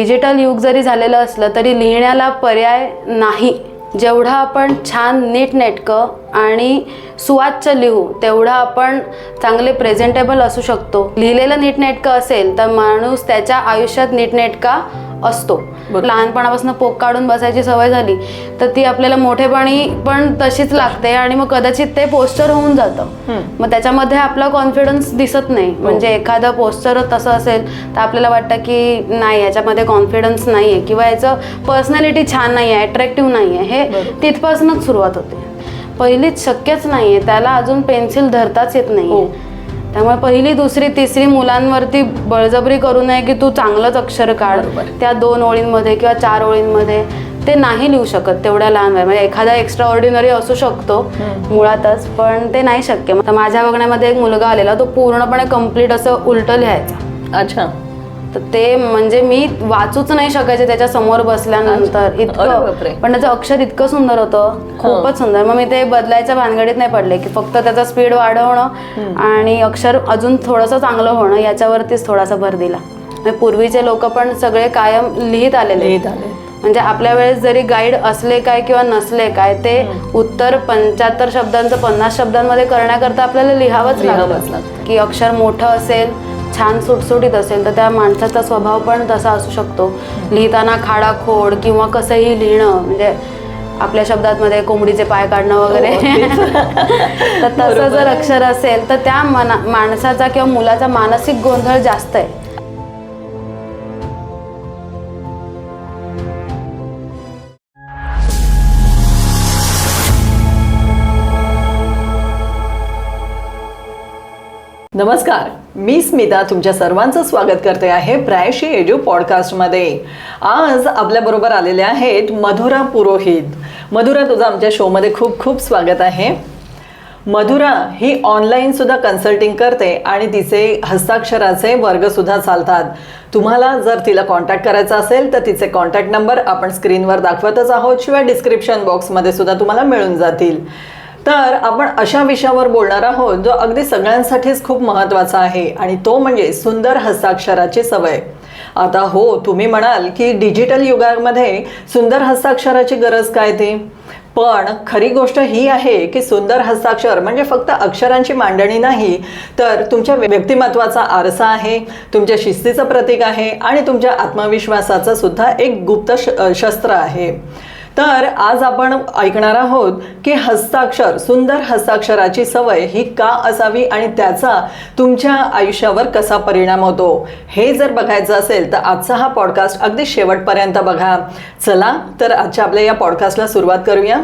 Digital युग जरी झालेलं असलं तरी लिहिण्याला पर्याय नाही. जेवढं आपण छान नीटनेटकं आणि सुवाच्य लिहू तेवढं आपण चांगले प्रेझेंटेबल असू शकतो. लिहिलेलं नीटनेटकं असेल तर माणूस त्याच्या आयुष्यात नीटनेटका असतो. लहानपणापासून पोक काढून बसायची सवय झाली तर ती आपल्याला मोठेपणी पण तशीच लागते आणि मग कदाचित ते पोस्टर होऊन जातं. मग त्याच्यामध्ये आपला कॉन्फिडन्स दिसत नाही म्हणजे एखादं पोस्टर तसं असेल तर आपल्याला वाटतं की नाही याच्यामध्ये कॉन्फिडन्स नाही आहे किंवा याचं पर्सनॅलिटी छान नाही आहे अट्रॅक्टिव्ह नाही आहे हे. तिथपासूनच सुरुवात होते पहिलीच शक्यच नाही आहे त्याला अजून पेन्सिल धरताच येत नाही हो. त्यामुळे पहिली दुसरी तिसरी मुलांवरती बळजबरी करू नये की तू चांगलंच अक्षर काढ. त्या दोन ओळींमध्ये किंवा चार ओळींमध्ये ते नाही लिहू शकत तेवढ्या लहान वयात म्हणजे एखादा एक्स्ट्रा ऑर्डिनरी असू शकतो. मुळातच पण ते नाही शक्य. माझ्या बघण्यामध्ये एक मुलगा आलेला तो पूर्णपणे कंप्लीट असं उलटं लिहायचा. अच्छा. तर ते म्हणजे मी वाचूच नाही शकायचे त्याच्यासमोर बसल्यानंतर. इतकं. पण त्याचं अक्षर इतकं सुंदर होतं. खूपच सुंदर. मग मी ते बदलायच्या भानगडीत नाही पडले की फक्त त्याचा स्पीड वाढवणं आणि अक्षर अजून थोडंसं चांगलं होणं याच्यावरतीच थोडासा भर दिला. म्हणजे पूर्वीचे लोक पण सगळे कायम लिहित आलेले. लिहित आले म्हणजे आपल्या वेळेस जरी गाईड असले काय किंवा नसले काय ते उत्तर पंच्याहत्तर शब्दांचं पन्नास शब्दांमध्ये करण्याकरता आपल्याला लिहावंच लागतं. की अक्षर मोठं असेल छान सुटसुटीत असेल तर त्या माणसाचा स्वभाव पण तसा असू शकतो. लिहिताना खाडाखोड किंवा कसंही लिहिणं म्हणजे आपल्या शब्दांमध्ये कोंबडीचे पाय काढणं वगैरे. तर तसं जर. अक्षर असेल तर त्या मना माणसाचा किंवा मुलाचा मानसिक गोंधळ जास्त आहे. नमस्कार मी स्मिता तुमच्या सर्वांचं स्वागत करते आहे प्रायशी एड्यू पॉडकास्टमध्ये. आज आपल्याबरोबर आलेले आहेत मधुरा पुरोहित. मधुरा तुझं आमच्या शोमध्ये खूप खूप स्वागत आहे. मधुरा ही ऑनलाईनसुद्धा कन्सल्टिंग करते आणि तिचे हस्ताक्षराचे वर्ग सुद्धा चालतात. तुम्हाला जर तिला कॉन्टॅक्ट करायचा असेल तर तिचे कॉन्टॅक्ट नंबर आपण स्क्रीनवर दाखवतच आहोत शिवाय डिस्क्रिप्शन बॉक्समध्ये सुद्धा तुम्हाला मिळून जातील. तर आपण अशा विषयावर बोलणार आहोत जो अगदी सगळ्यांसाठीच खूप महत्त्वाचा आहे आणि तो म्हणजे सुंदर हस्ताक्षराची सवय. आता हो तुम्ही म्हणाल की डिजिटल युगामध्ये सुंदर हस्ताक्षराची गरज काय ते? पण खरी गोष्ट ही आहे की सुंदर हस्ताक्षर म्हणजे फक्त अक्षरांची मांडणी नाही तर तुमच्या व्यक्तिमत्वाचा आरसा आहे तुमच्या शिस्तीचं प्रतीक आहे आणि तुमच्या आत्मविश्वासाचं सुद्धा एक गुप्त श शस्त्र आहे. तर आज आपण ऐकणार आहोत की हस्ताक्षर सुंदर हस्ताक्षराची सवय ही का असावी आणि त्याचा तुमच्या आयुष्यावर कसा परिणाम होतो? हे जर बघायचं असेल तर आजचा हा पॉडकास्ट अगदी शेवटपर्यंत बघा. चला तर आजच्या आपल्या या पॉडकास्टला सुरुवात करूया.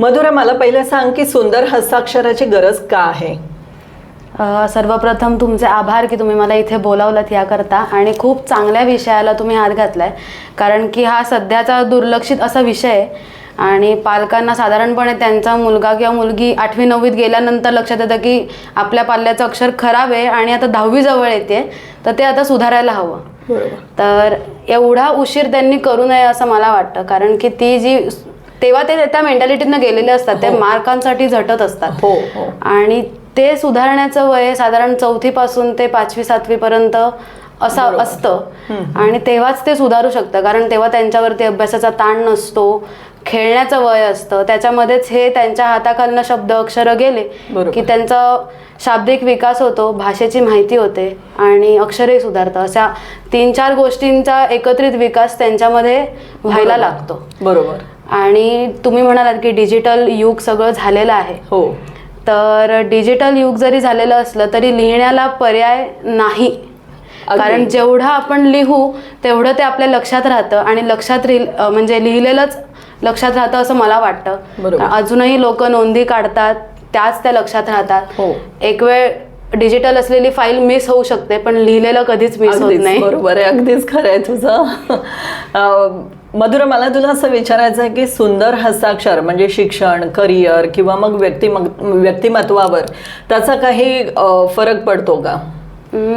मधुरा मला पहिलं सांग की सुंदर हस्ताक्षराची गरज का आहे? सर्वप्रथम तुमचे आभार की तुम्ही मला इथे बोलावलं याकरता आणि खूप चांगल्या विषयाला तुम्ही हात घातलाय. कारण की हा सध्याचा दुर्लक्षित असा विषय आहे आणि पालकांना साधारणपणे त्यांचा मुलगा किंवा मुलगी आठवी नववीत गेल्यानंतर लक्षात येतं की आपल्या पाल्याचं अक्षर खराब आहे आणि आता दहावी जवळ येते तर ते आता सुधारायला हवं. तर एवढा उशीर त्यांनी करू नये असं मला वाटतं कारण की ती जी तेव्हा ते त्या मेंटॅलिटीनं गेलेले असतात ते हो. मार्कांसाठी झटत असतात. हो हो. आणि ते सुधारण्याचं वय साधारण चौथीपासून ते पाचवी सातवीपर्यंत असं बरोबर. असतं. आणि तेव्हाच ते सुधारू शकतं. कारण तेव्हा त्यांच्यावरती अभ्यासाचा ताण नसतो खेळण्याचं वय असतं. त्याच्यामध्येच हे त्यांच्या हाताखालनं शब्द अक्षरं गेले. की त्यांचा शाब्दिक विकास होतो भाषेची माहिती होते आणि अक्षरही सुधारतं. अशा तीन चार गोष्टींचा एकत्रित विकास त्यांच्यामध्ये व्हायला. लागतो. बरोबर. आणि तुम्ही म्हणालात की डिजिटल युग सगळं झालेलं आहे. हो. तर डिजिटल युग जरी झालेलं असलं तरी लिहिण्याला पर्याय नाही. कारण जेवढं आपण लिहू तेवढं ते आपल्या लक्षात राहतं आणि लक्षात म्हणजे लिहिलेलंच लक्षात राहतं असं मला वाटतं. अजूनही लोक नोंदी काढतात त्याच त्या लक्षात राहतात. हो. एक वेळ डिजिटल असलेली फाईल मिस होऊ शकते पण लिहिलेलं कधीच मिस होत नाही. बरोबर आहे. अगदीच खरं आहे तुझं. मधुरा मला तुला असं विचारायचं आहे की सुंदर हस्ताक्षर म्हणजे शिक्षण करिअर किंवा मग व्यक्तिम व्यक्तिमत्वावर त्याचा काही फरक पडतो का?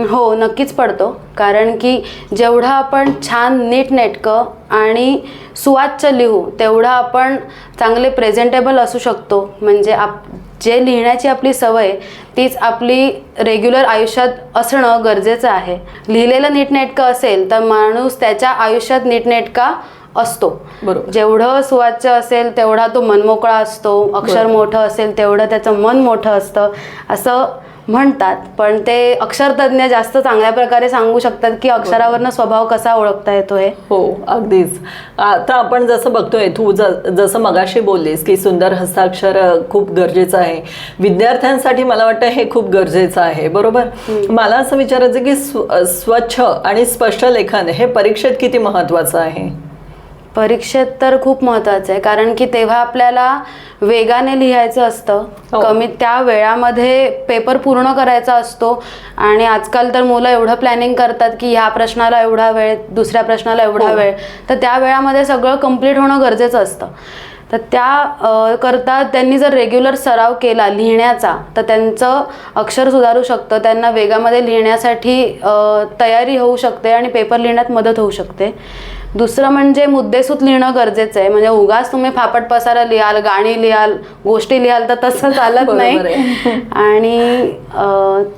हो नक्कीच पडतो. कारण की जेवढं आपण छान नीटनेटकं आणि सुवाच्य लिहू तेवढं आपण चांगले प्रेझेंटेबल असू शकतो. म्हणजे आप जे लिहिण्याची आपली सवय तीच आपली रेग्युलर आयुष्यात असणं गरजेचं आहे. लिहिलेलं नीटनेटकं असेल तर माणूस त्याच्या आयुष्यात नीटनेटका असतो. बरोबर. जेवढं सुवाच्य असेल तेवढा तो मनमोकळा असतो. अक्षर मोठं असेल तेवढं त्याचं मन मोठं असतं. असं म्हणतात पण ते अक्षरतज्ञ जास्त चांगल्या प्रकारे सांगू शकतात की अक्षरावरनं स्वभाव कसा ओळखता येतो हे हो अगदीच. आता आपण जसं बघतोय तू ज जसं मगाशी बोललीस की सुंदर हस्ताक्षर खूप गरजेचं आहे. विद्यार्थ्यांसाठी मला वाटतं हे खूप गरजेचं आहे बरोबर? मला असं विचारायचं की स्वच्छ आणि स्पष्ट लेखन हे परीक्षेत किती महत्वाचं आहे? परीक्षेत तर खूप महत्त्वाचं आहे. कारण की तेव्हा आपल्याला वेगाने लिहायचं असतं. हो. कमी त्या वेळामध्ये पेपर पूर्ण करायचा असतो. आणि आजकाल तर मुलं एवढं प्लॅनिंग करतात की ह्या प्रश्नाला एवढा वेळ दुसऱ्या प्रश्नाला एवढा हो. वेळ. तर त्या वेळामध्ये सगळं कंप्लीट होणं गरजेचं असतं. तर त्या करता त्यांनी जर रेग्युलर सराव केला लिहिण्याचा तर त्यांचं अक्षर सुधारू शकतं. त्यांना वेगामध्ये लिहिण्यासाठी तयारी होऊ शकते आणि पेपर लिहिण्यात मदत होऊ शकते. दुसरं म्हणजे मुद्देसूद लिहिणं गरजेचं आहे. म्हणजे उगाच तुम्ही फापट पसारा लिहाल गाणी लिहाल गोष्टी लिहाल तर तसं चालत नाही. आणि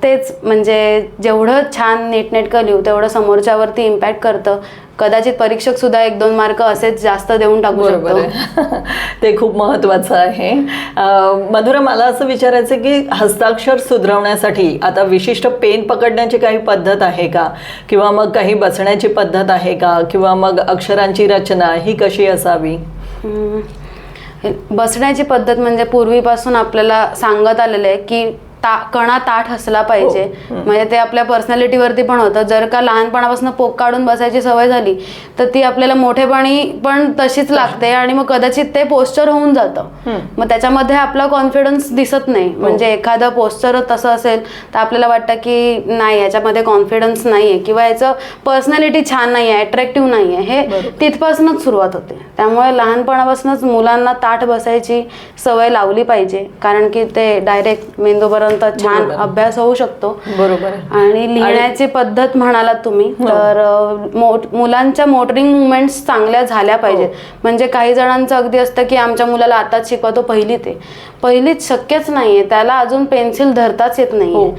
तेच म्हणजे जेवढं छान नीटनेटकं लिहू तेवढं समोरच्यावरती इम्पॅक्ट करतं. कदाचित परीक्षक सुद्धा एक दोन मार्क असेच जास्त देऊन टाकू शकतो. ते खूप महत्वाचं आहे. मधुरा मला असं विचारायचं की हस्ताक्षर सुधरवण्यासाठी आता विशिष्ट पेन पकडण्याची काही पद्धत आहे का? किंवा मग काही बसण्याची पद्धत आहे का? किंवा मग अक्षरांची रचना ही कशी असावी? बसण्याची पद्धत म्हणजे पूर्वीपासून आपल्याला सांगत आलेलं आहे की ता कणा ताठ असला पाहिजे. हो. म्हणजे ते आपल्या पर्सनॅलिटीवरती पण होतं. जर का लहानपणापासून पोक काढून बसायची सवय झाली तर ती आपल्याला मोठेपणी पण तशीच लागते आणि मग कदाचित ते पोस्चर होऊन जातं. मग त्याच्यामध्ये आपला कॉन्फिडन्स दिसत नाही. म्हणजे एखादं पोस्चर तसं असेल तर आपल्याला वाटतं की नाही याच्यामध्ये कॉन्फिडन्स नाही आहे किंवा याचं पर्सनॅलिटी छान नाही आहे अट्रॅक्टिव्ह नाही आहे हे. तिथपासूनच सुरुवात होते. त्यामुळे लहानपणापासूनच मुलांना ताठ बसायची सवय लावली पाहिजे. कारण की ते डायरेक्ट मेंदूपर्यंत छान. अभ्यास होऊ शकतो बरोबर आणि लिहिण्याची पद्धत म्हणालात तुम्ही हो. तर मुलांच्या मोटरिंग मुवमेंट्स चांगल्या झाल्या पाहिजेत हो. म्हणजे काही जणांचं अगदी असतं की आमच्या मुलाला आताच शिकवतो पहिलीत आहे पहिलीत शक्यच नाहीये त्याला अजून पेन्सिल धरताच येत हो. नाहीये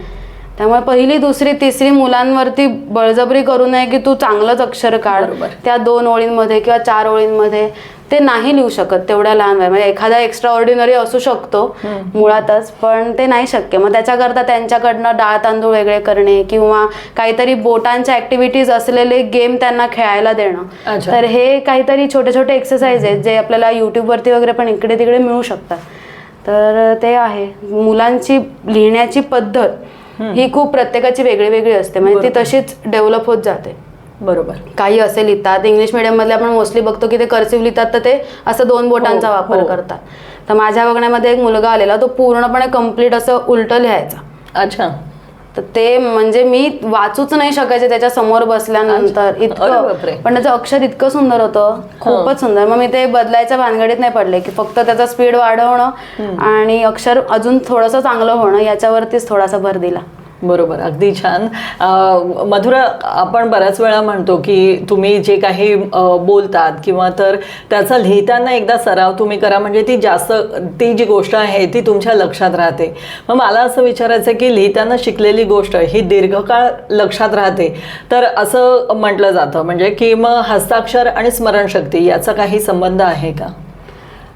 त्यामुळे पहिली दुसरी तिसरी मुलांवरती बळजबरी करू नये की तू चांगलंच अक्षर काढ. त्या दोन ओळींमध्ये किंवा चार ओळींमध्ये ते नाही लिहू शकत तेवढ्या लहान वया म्हणजे एखादा एक्स्ट्रा ऑर्डिनरी असू शकतो मुळातच पण ते नाही शक्य. मग त्याच्याकरता त्यांच्याकडनं डाळ तांदूळ वेगळे करणे किंवा काहीतरी बोटांच्या ऍक्टिव्हिटीज असलेले गेम त्यांना खेळायला देणं. तर हे काहीतरी छोटे छोटे एक्सरसाइज आहेत जे आपल्याला युट्यूबवरती वगैरे पण इकडे तिकडे मिळू शकतात. तर ते आहे. मुलांची लिहिण्याची पद्धत ही खूप प्रत्येकाची वेगळी वेगळी असते. म्हणजे ती. तशीच डेव्हलप होत जाते. बरोबर. काही असे लिहितात इंग्लिश मिडियममधले आपण मोस्टली बघतो की ते कर्सिव्ह लिहितात तर ते असं दोन बोटांचा हो, वापर हो. करतात. तर माझ्या बघण्यामध्ये एक मुलगा आलेला तो पूर्णपणे कंप्लीट असं उलटं लिहायचा. अच्छा. तर ते म्हणजे मी वाचूच नाही शकायचे त्याच्यासमोर बसल्यानंतर. इतकं. पण त्याचं अक्षर इतकं सुंदर होतं. खूपच सुंदर. मग मी ते बदलायच्या भानगडीत नाही पडले की फक्त त्याचा स्पीड वाढवणं आणि अक्षर अजून थोडंसं चांगलं होणं याच्यावरतीच थोडासा भर दिला. बरोबर अगदी छान. मधुरा आपण बऱ्याच वेळा म्हणतो की तुम्ही जे काही बोलतात किंवा तर त्याचा लिहिताना एकदा सराव तुम्ही करा म्हणजे ती जास्त ती जी गोष्ट आहे ती तुमच्या लक्षात राहते. मग मला असं विचारायचं आहे की लिहिताना शिकलेली गोष्ट ही दीर्घकाळ लक्षात राहते. तर असं म्हटलं जातं म्हणजे की मग हस्ताक्षर आणि स्मरणशक्ती याचा काही संबंध आहे का?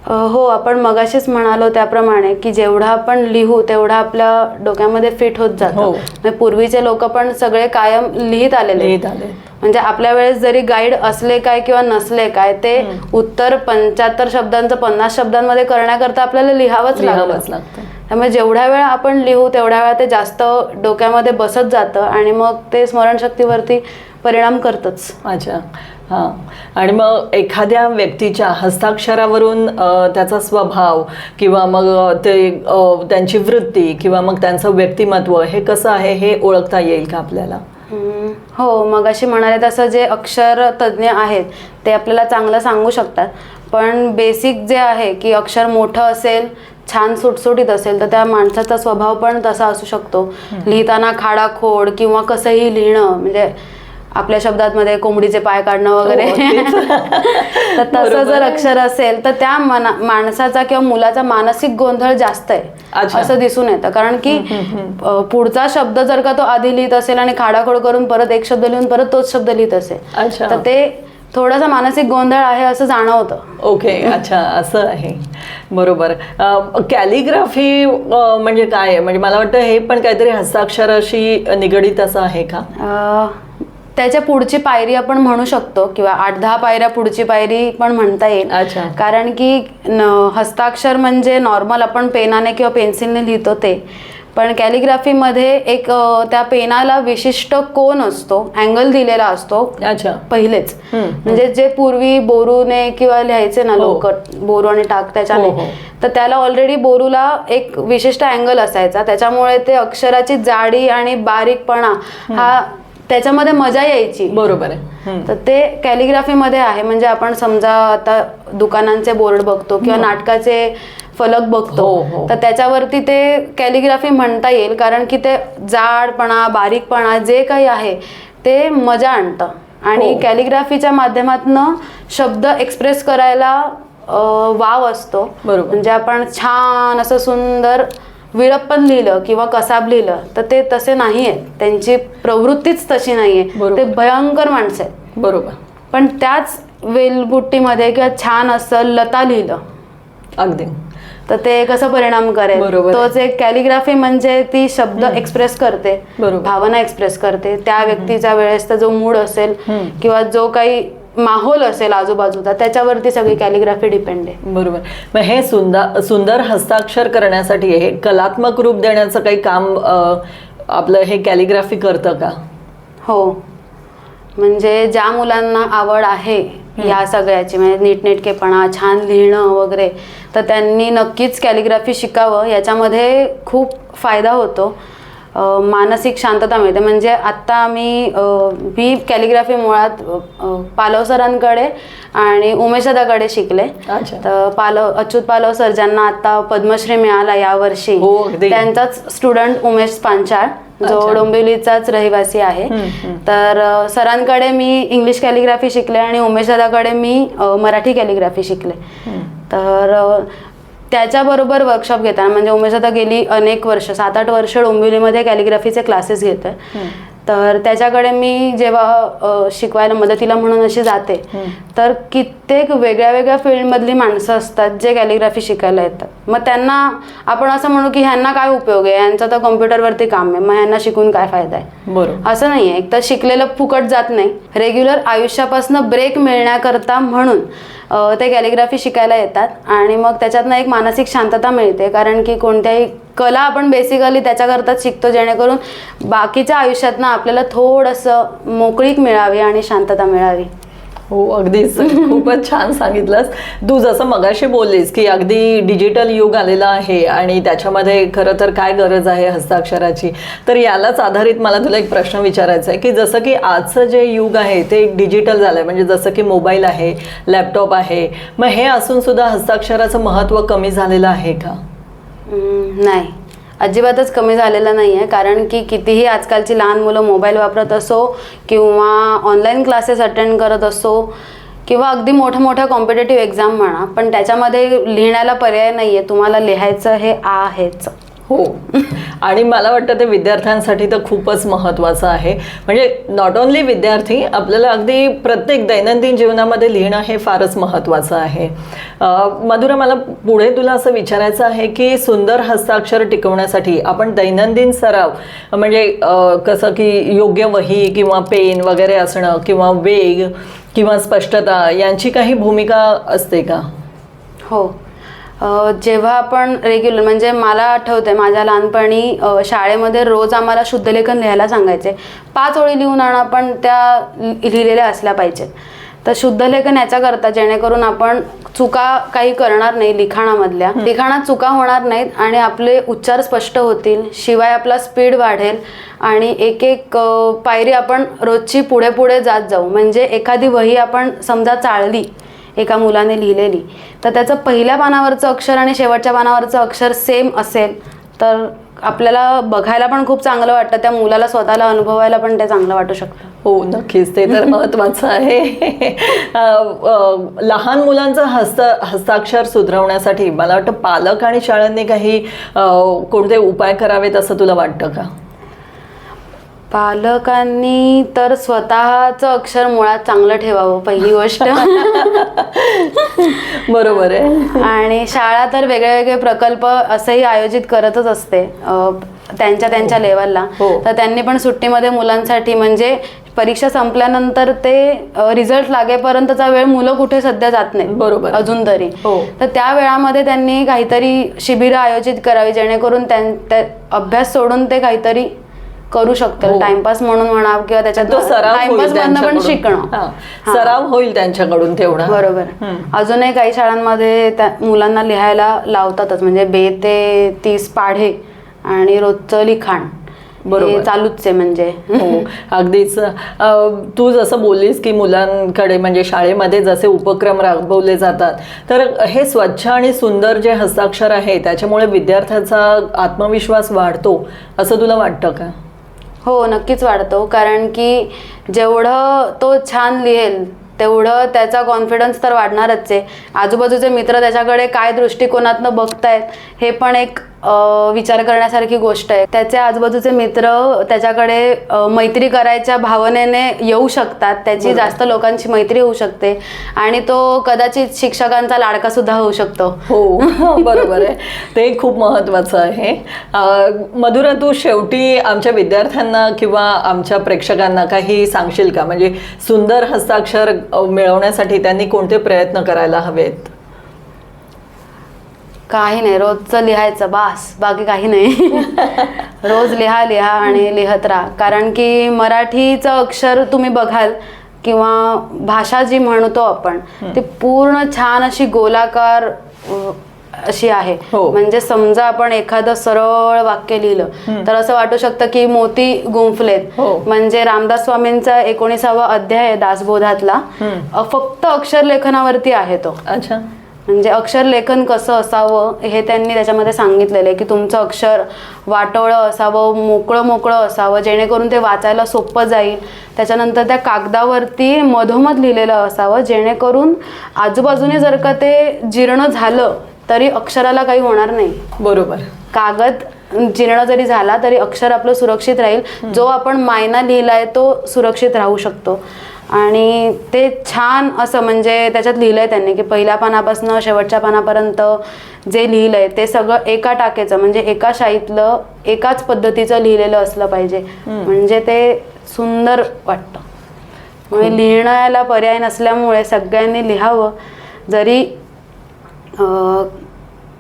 हो आपण मगाशीच म्हणालो त्याप्रमाणे की जेवढा आपण लिहू तेवढा आपल्या डोक्यामध्ये फिट होत जातं. हो. म्हणजे पूर्वीचे लोक पण सगळे कायम लिहित आलेले म्हणजे आपल्या वेळेस जरी गाईड असले काय किंवा नसले काय ते उत्तर पंच्याहत्तर शब्दांचं पन्नास शब्दांमध्ये करण्याकरता आपल्याला लिहावंच लागलं लागतं. त्यामुळे जेवढ्या वेळा आपण लिहू तेवढ्या वेळा ते जास्त डोक्यामध्ये बसत जातं आणि मग ते स्मरणशक्तीवरती परिणाम करतच. अच्छा. हां. आणि मग एखाद्या व्यक्तीच्या हस्ताक्षरावरून त्याचा स्वभाव किंवा मग ते त्यांची वृत्ती किंवा मग त्यांचं व्यक्तिमत्व हे कसं आहे हे ओळखता येईल का आपल्याला? हो मग अशी म्हणाले तसं जे अक्षर तज्ज्ञ आहेत ते आपल्याला चांगलं सांगू शकतात. पण बेसिक जे आहे की अक्षर मोठं असेल छान सुटसुटीत असेल तर त्या माणसाचा स्वभाव पण तसा असू शकतो. लिहिताना खाडाखोड किंवा कसंही लिहिणं म्हणजे आपल्या शब्दांमध्ये कोंबडीचे पाय काढणं वगैरे हो. तर तसं जर. अक्षर असेल तर त्या माणसाचा किंवा मुलाचा मानसिक गोंधळ जास्त आहे अच्छा. असं दिसून येतं कारण की पुढचा शब्द जर का तो आधी लिहित असेल आणि खाडाखोड करून परत एक शब्द लिहून परत तोच शब्द लिहित असेल. तर ते थोडासा मानसिक गोंधळ आहे असं जाणवतं ओके अच्छा असं आहे बरोबर कॅलिग्राफी म्हणजे काय म्हणजे मला वाटतं हे पण काहीतरी हस्ताक्षराशी निगडीत असं आहे का त्याच्या पुढची पायरी आपण म्हणू शकतो किंवा आठ दहा पायऱ्या पुढची पायरी पण म्हणता येईल अच्छा. कारण की हस्ताक्षर म्हणजे नॉर्मल आपण पेनाने किंवा पेन्सिलने लिहितो ते पण कॅलिग्राफीमध्ये एक त्या पेनाला विशिष्ट कोन असतो अँगल दिलेला असतो अच्छा पहिलेच. म्हणजे जे पूर्वी बोरूने किंवा लिहायचे ना हो. लोक बोरू आणि टाक त्याच्याने हो, हो. तर त्याला ऑलरेडी बोरूला एक विशिष्ट अँगल असायचा त्याच्यामुळे ते अक्षराची जाडी आणि बारीकपणा हा त्याच्यामध्ये मजा यायची बरोबर आहे. तर ते कॅलिग्राफीमध्ये आहे म्हणजे आपण समजा आता दुकानांचे बोर्ड बघतो किंवा नाटकाचे फलक बघतो हो, हो. तर त्याच्यावरती ते कॅलिग्राफी म्हणता येईल कारण की ते जाडपणा बारीकपणा जे काही आहे ते मजा आणतं आणि हो. कॅलिग्राफीच्या माध्यमातनं शब्द एक्सप्रेस करायला अं, वाव असतो बरोबर. म्हणजे आपण छान असं सुंदर विळप्पन लिहिलं किंवा कसाब लिहिलं तर ते तसे नाही आहेत त्यांची प्रवृत्तीच तशी नाहीये. बरोबर. ते भयंकर माणसं आहेत. बरोबर. पण त्याच वेलबुट्टीमध्ये किंवा छान असं लता लिहिलं. अगदी. तर ते कसं परिणाम करेल. बरोबर आहे. तोच एक कॅलिग्राफी म्हणजे ती शब्द एक्सप्रेस करते. भावना एक्सप्रेस करते. त्या व्यक्तीच्या वेळेसचा जो मूड असेल. किंवा जो काही माहोल असेल आजूबाजूचा त्याच्यावरती सगळी कॅलिग्राफी डिपेंड आहे. बरोबर. मग हे सुंदर सुंदर हस्ताक्षर करण्यासाठी हे कलात्मक रूप देण्याचं काही काम आपलं हे कॅलिग्राफी करतं का? हो. म्हणजे ज्या मुलांना आवड आहे या सगळ्याची म्हणजे नीटनेटकेपणा छान लिहिणं वगैरे तर त्यांनी नक्कीच कॅलिग्राफी शिकावं. याच्यामध्ये खूप फायदा होतो. मानसिक शांतता मिळते म्हणजे आत्ता मी कॅलिग्राफी मुळात पालव सरांकडे आणि उमेशदाकडे शिकले तर पालव अच्युत पालव सर ज्यांना आता पद्मश्री मिळाला यावर्षी हो. त्यांचाच स्टुडंट उमेश पांचाळ जो. डोंबिवलीचाच रहिवासी आहे. तर सरांकडे मी इंग्लिश कॅलिग्राफी शिकले आणि उमेश दादाकडे मी मराठी कॅलिग्राफी शिकले तर त्याच्याबरोबर वर्कशॉप घेताना म्हणजे उमेश दादा गेली अनेक वर्ष सात आठ वर्ष डोंबिवलीमध्ये कॅलिग्राफीचे क्लासेस घेत आहे तर त्याच्याकडे मी जेव्हा शिकवायला मदतीला म्हणून अशी जाते तर कित्येक वेगळ्या वेगळ्या फील्डमधली माणसं असतात जे कॅलिग्राफी शिकायला येतात. मग त्यांना आपण असं म्हणू की ह्यांना काय उपयोग आहे? यांचा तर कॉम्प्युटरवरती काम आहे. मग ह्यांना शिकून काय फायदा आहे? बरोबर. असं नाही आहे एक तर शिकलेलं फुकट जात नाही. रेग्युलर आयुष्यापासून ब्रेक मिळण्याकरता म्हणून ते कॅलिग्राफी शिकायला येतात. आणि मग त्याच्यातनं एक मानसिक शांतता मिळते. कारण की कोणत्याही कला आपण बेसिकली त्याच्याकरताच शिकतो. जेणेकरून बाकीच्या आयुष्यातनं आपल्याला थोडंसं मोकळीक मिळावी आणि शांतता मिळावी. हो अगदीच खूपच छान सांगितलंस. तू जसं मगाशी बोललीस की अगदी डिजिटल युग आलेलं आहे आणि त्याच्यामध्ये खरं तर काय गरज आहे हस्ताक्षराची? तर यालाच आधारित मला तुला एक प्रश्न विचारायचा आहे की जसं की आजचं जे युग आहे ते डिजिटल झालं आहे म्हणजे जसं की मोबाईल आहे लॅपटॉप आहे. मग हे असून सुद्धा हस्ताक्षराचं महत्त्व कमी झालेलं आहे का? नाही. अजिबातच कमी झालेलं नाही आहे कारण की कितीही आजकालची लहान मुलं मोबाईल वापरत असो किंवा ऑनलाईन क्लासेस अटेंड करत असो किंवा अगदी मोठ्या मोठ्या कॉम्पिटेटिव्ह एक्झाम म्हणा पण त्याच्यामध्ये लिहिण्याला पर्याय नाही आहे तुम्हाला लिहायचं हे आहेच. हो. आणि मला वाटतं ते विद्यार्थ्यांसाठी तर खूपच महत्त्वाचं आहे. म्हणजे नॉट ओन्ली विद्यार्थी आपल्याला अगदी प्रत्येक दैनंदिन जीवनामध्ये लिहिणं हे फारच महत्त्वाचं आहे. मधुरा मला पुढे तुला असं विचारायचं आहे की सुंदर हस्ताक्षर टिकवण्यासाठी आपण दैनंदिन सराव म्हणजे कसं की योग्य वही किंवा पेन वगैरे असणं किंवा वेग किंवा स्पष्टता यांची काही भूमिका असते का? हो. जेव्हा आपण रेग्युलर म्हणजे मला आठवते माझ्या लहानपणी शाळेमध्ये रोज आम्हाला शुद्धलेखन लिहायला सांगायचे. पाच ओळी लिहून आणा पण त्या लिहिलेल्या असल्या पाहिजेत. तर शुद्धलेखन याच्याकरता जेणेकरून आपण चुका काही करणार नाही लिखाणामधल्या. लिखाणात चुका होणार नाहीत आणि आपले उच्चार स्पष्ट होतील शिवाय आपला स्पीड वाढेल आणि एक एक पायरी आपण रोजची पुढे पुढे जात जाऊ. म्हणजे एखादी वही आपण समजा चाळली एका मुलाने लिहिलेली. तर त्याचं पहिल्या पानावरचं अक्षर आणि शेवटच्या पानावरचं अक्षर सेम असेल. तर आपल्याला बघायला पण खूप चांगलं वाटतं त्या मुलाला स्वतःला अनुभवायला पण ते चांगलं वाटू शकतं. हो नक्कीच. ते तर महत्वाचं आहे. लहान मुलांचं हस्त हस्ताक्षर सुधारवण्यासाठी मला वाटतं पालक आणि शाळांनी काही कोणते उपाय करावेत असं तुला वाटतं का? पालकांनी तर स्वतःचं अक्षर मुळात चांगलं ठेवावं पहिली गोष्ट बरोबर आहे आणि शाळा तर वेगळे वेगळे प्रकल्प असेही आयोजित करतच असते त्यांच्या त्यांच्या लेवलला हो. तर त्यांनी पण सुट्टीमध्ये मुलांसाठी म्हणजे परीक्षा संपल्यानंतर ते रिझल्ट लागेपर्यंतचा वेळ मुलं कुठे सध्या जात नाही बरोबर. अजून तरी हो. तर त्या वेळामध्ये त्यांनी काहीतरी शिबिरं आयोजित करावी जेणेकरून अभ्यास सोडून ते काहीतरी करू शकतील हो. टाइमपास म्हणून म्हणा किंवा त्याच्यात टाइमपास मधनं पण. शिकणं. हा, हा. सराव होईल त्यांच्याकडून तेवढा. बरोबर. अजूनही काही शाळांमध्ये मुलांना लिहायला लावतातच. म्हणजे बे ते तीस पाढे आणि रोजचं लिखाण. बरोबर. हे चालूच आहे म्हणजे. हो. अगदीच. तू जसं बोललीस की मुलांकडे म्हणजे शाळेमध्ये जसे उपक्रम राबवले जातात तर हे स्वच्छ आणि सुंदर जे हस्ताक्षर आहे त्याच्यामुळे विद्यार्थ्याचा आत्मविश्वास वाढतो असं तुला वाटतं का? हो नक्कीच वाढतो. कारण की जेवढं तो छान लिहेल तेवढं त्याचा कॉन्फिडन्स तर वाढणारच आहे. आजूबाजूचे मित्र त्याच्याकडे काय दृष्टिकोनातनं बघतायत हे पण एक विचार करण्यासारखी गोष्ट आहे. त्याचे आजूबाजूचे मित्र त्याच्याकडे मैत्री करायच्या भावनेने येऊ शकतात. त्याची जास्त लोकांची मैत्री होऊ शकते. आणि तो कदाचित शिक्षकांचा लाडका सुद्धा होऊ शकतो. हो बरोबर आहे. ते खूप महत्त्वाचं आहे. मधुरा तू शेवटी आमच्या विद्यार्थ्यांना किंवा आमच्या प्रेक्षकांना काही सांगशील का? म्हणजे सुंदर हस्ताक्षर मिळवण्यासाठी त्यांनी कोणते प्रयत्न करायला हवेत? काही नाही रोजचं लिहायचं बास बाकी काही नाही. रोज लिहा लिहा आणि लिहत राहा. कारण की मराठीचं अक्षर तुम्ही बघाल किंवा भाषा जी म्हणतो आपण ती पूर्ण छान अशी गोलाकार अशी आहे. हो. म्हणजे समजा आपण एखादं सरळ वाक्य लिहिलं तर असं वाटू शकतं की मोती गुंफलेत. हो. म्हणजे रामदास स्वामींचा एकोणीसावा अध्याय दासबोधातला. फक्त अक्षर लेखनावरती आहे तो. अच्छा. म्हणजे अक्षर लेखन कसं असावं हे त्यांनी त्याच्यामध्ये सांगितलेलं आहे की तुमचं अक्षर वाटोळं असावं मोकळं मोकळं असावं जेणेकरून ते वाचायला सोपं जाईल. त्याच्यानंतर त्या कागदावरती मधोमध लिहिलेलं असावं जेणेकरून आजूबाजूने जर का ते जीर्ण झालं तरी अक्षराला काही होणार नाही. बरोबर. कागद जीर्ण जरी झाला तरी अक्षर आपलं सुरक्षित राहील. जो आपण मायना लिहिलाय तो सुरक्षित राहू शकतो. आणि ते छान असं म्हणजे त्याच्यात लिहिलंय त्यांनी की पहिल्या पानापासून शेवटच्या पानापर्यंत जे लिहिलंय ते सगळं एका टाकेचं म्हणजे एका शाईतलं एकाच पद्धतीचं लिहिलेलं असलं पाहिजे. म्हणजे ते सुंदर वाटतं. म्हणजे लिहिण्याला पर्याय नसल्यामुळे सगळ्यांनी लिहावं. जरी अं,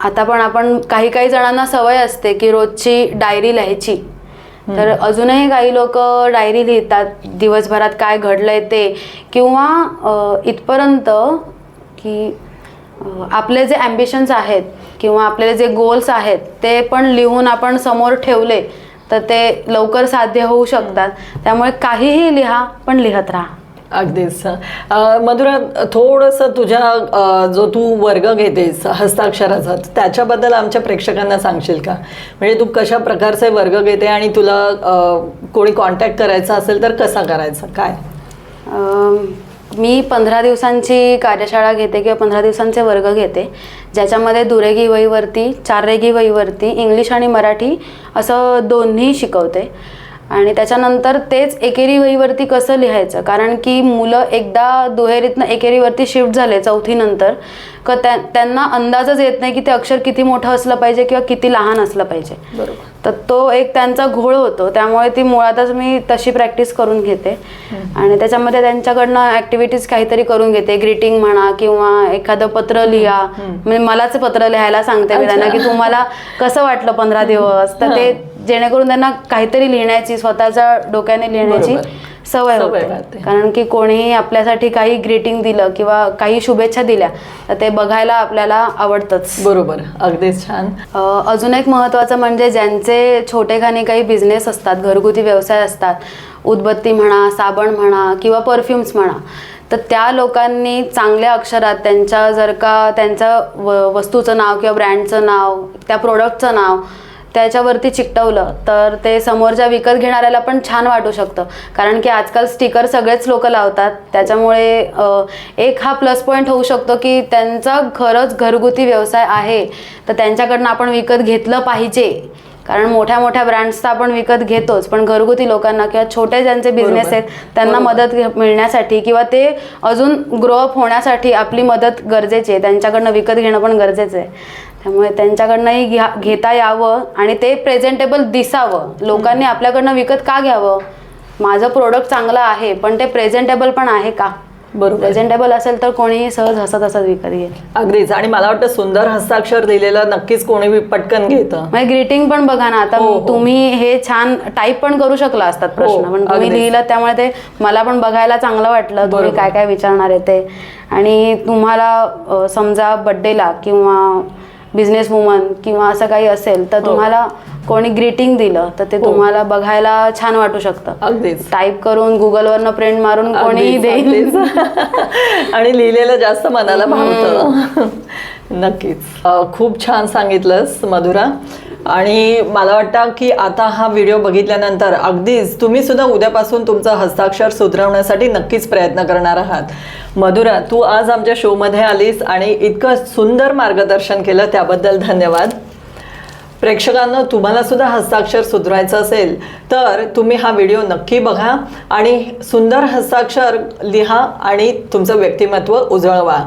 आता पण आपण काही काही जणांना सवय असते की रोजची डायरी लिहायची. तर अजूनही काही लोक डायरी लिहितात दिवसभरात काय घडलंय ते. किंवा इथपर्यंत की आपले जे ॲम्बिशन्स आहेत किंवा आपले जे गोल्स आहेत ते पण लिहून आपण समोर ठेवले तर ते लवकर साध्य होऊ शकतात. त्यामुळे काहीही लिहा पण लिहत राहा. अगदीच. मधुरा थोडंसं तुझ्या जो तू वर्ग घेतेस हस्ताक्षराचा त्याच्याबद्दल आमच्या प्रेक्षकांना सांगशील का? म्हणजे तू कशा प्रकारचे वर्ग घेते आणि तुला कोणी कॉन्टॅक्ट करायचा असेल तर कसा करायचा? काय? मी पंधरा दिवसांची कार्यशाळा घेते किंवा पंधरा दिवसांचे वर्ग घेते ज्याच्यामध्ये दुरेगी वहीवरती चाररेगी वहीवरती इंग्लिश आणि मराठी असं दोन्ही शिकवते. आणि त्याच्यानंतर तेच एकेरी वहीवरती कसं लिहायचं? कारण की मुलं एकदा दुहेरीतनं एकेरीवरती शिफ्ट झाले चौथीनंतर क त्या त्यांना अंदाजच येत नाही की ते अक्षर किती मोठं असलं पाहिजे किंवा किती लहान असलं पाहिजे. बरोबर. तर तो एक त्यांचा घोळ होतो. त्यामुळे ती मुळातच मी तशी प्रॅक्टिस करून घेते. आणि त्याच्यामध्ये त्यांच्याकडनं ॲक्टिव्हिटीज काहीतरी करून घेते. ग्रीटिंग म्हणा किंवा एखादं पत्र लिहा. म्हणजे मलाच पत्र लिहायला सांगते मी त्यांना की तुम्हाला कसं वाटलं पंधरा दिवस? तर ते जेणेकरून त्यांना काहीतरी लिहिण्याची स्वतःच्या डोक्याने लिहिण्याची. सवय होते. कारण की कोणीही आपल्यासाठी काही ग्रीटिंग दिलं किंवा काही शुभेच्छा दिल्या तर ते बघायला आपल्याला आवडतंच बरोबर अगदीच छान अजून एक महत्त्वाचं म्हणजे ज्यांचे छोटेखानी काही बिझनेस असतात घरगुती व्यवसाय असतात उदबत्ती म्हणा साबण म्हणा किंवा परफ्युम्स म्हणा तर त्या लोकांनी चांगल्या अक्षरात त्यांच्या जर का त्यांच्या व वस्तूचं नाव किंवा ब्रँडचं नाव त्या प्रोडक्टचं नाव त्याच्यावरती चिकटवलं तर ते समोरच्या विकत घेणाऱ्याला पण छान वाटू शकतं. कारण की आजकाल स्टिकर सगळेच लोक लावतात. त्याच्यामुळे एक हा प्लस पॉईंट होऊ शकतो की त्यांचा खरंच घरगुती व्यवसाय आहे. तर त्यांच्याकडनं आपण विकत घेतलं पाहिजे. कारण मोठ्या मोठ्या ब्रँड्सचा आपण विकत घेतोच. पण घरगुती लोकांना किंवा छोटे ज्यांचे बिझनेस. आहेत त्यांना. मदत मिळण्यासाठी किंवा ते अजून ग्रोअप होण्यासाठी आपली मदत गरजेची आहे. त्यांच्याकडनं विकत घेणं पण गरजेचं आहे. त्यामुळे त्यांच्याकडनंही घ्या घेता यावं आणि ते प्रेझेंटेबल दिसावं. लोकांनी आपल्याकडनं विकत का घ्यावं? माझं प्रोडक्ट चांगलं आहे पण ते प्रेझेंटेबल पण आहे का? बरोबर. प्रेझेंटेबल असेल तर कोणीही सहज हसत हसत विकत घेईल. अगदीच. आणि मला वाटतं सुंदर हस्ताक्षर लिहिलेलं नक्कीच कोणी बी पटकन घेतं. म्हणजे ग्रीटिंग पण बघा ना आता हो, हो. तुम्ही हे छान टाईप पण करू शकला असतात प्रश्न. हो, पण तुम्ही अगदीच. लिहिलं त्यामुळे ते मला पण बघायला चांगलं वाटलं. तुम्ही बरोबर. काय काय विचारणार आहे ते. आणि तुम्हाला अ, समजा बड्डेला किंवा बिझनेस वुमन किंवा असं काही असेल तर हो. तुम्हाला कोणी ग्रीटिंग दिलं तर ते हो. तुम्हाला बघायला छान वाटू शकतं टाईप करून गुगलवरनं प्रिंट मारून कोणीही देईल. आणि लिहिलेलं जास्त मनाला भावतं नक्कीच खूप छान सांगितलंस मधुरा आणि मला वाटतं की आता हा व्हिडिओ बघितल्यानंतर अगदीच तुम्ही सुद्धा उद्यापासून तुमचं हस्ताक्षर सुधारवण्यासाठी नक्कीच प्रयत्न करणार आहात. मधुरा तू आज आमच्या शोमध्ये आलीस आणि इतकं सुंदर मार्गदर्शन केलं त्याबद्दल धन्यवाद. प्रेक्षकांना तुम्हाला सुद्धा हस्ताक्षर सुधारायचं असेल तर तुम्ही हा व्हिडिओ नक्की बघा आणि सुंदर हस्ताक्षर लिहा आणि तुमचं व्यक्तिमत्व उजळवा.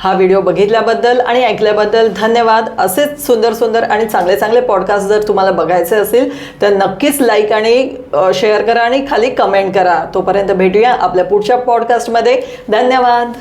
हा व्हिडिओ बघितल्याबद्दल आणि ऐकल्याबद्दल धन्यवाद. असेच सुंदर सुंदर आणि चांगले चांगले पॉडकास्ट जर तुम्हाला बघायचे असेल तर नक्कीच लाईक आणि शेअर करा आणि खाली कमेंट करा. तोपर्यंत भेटूया आपल्या पुढच्या पॉडकास्टमध्ये धन्यवाद.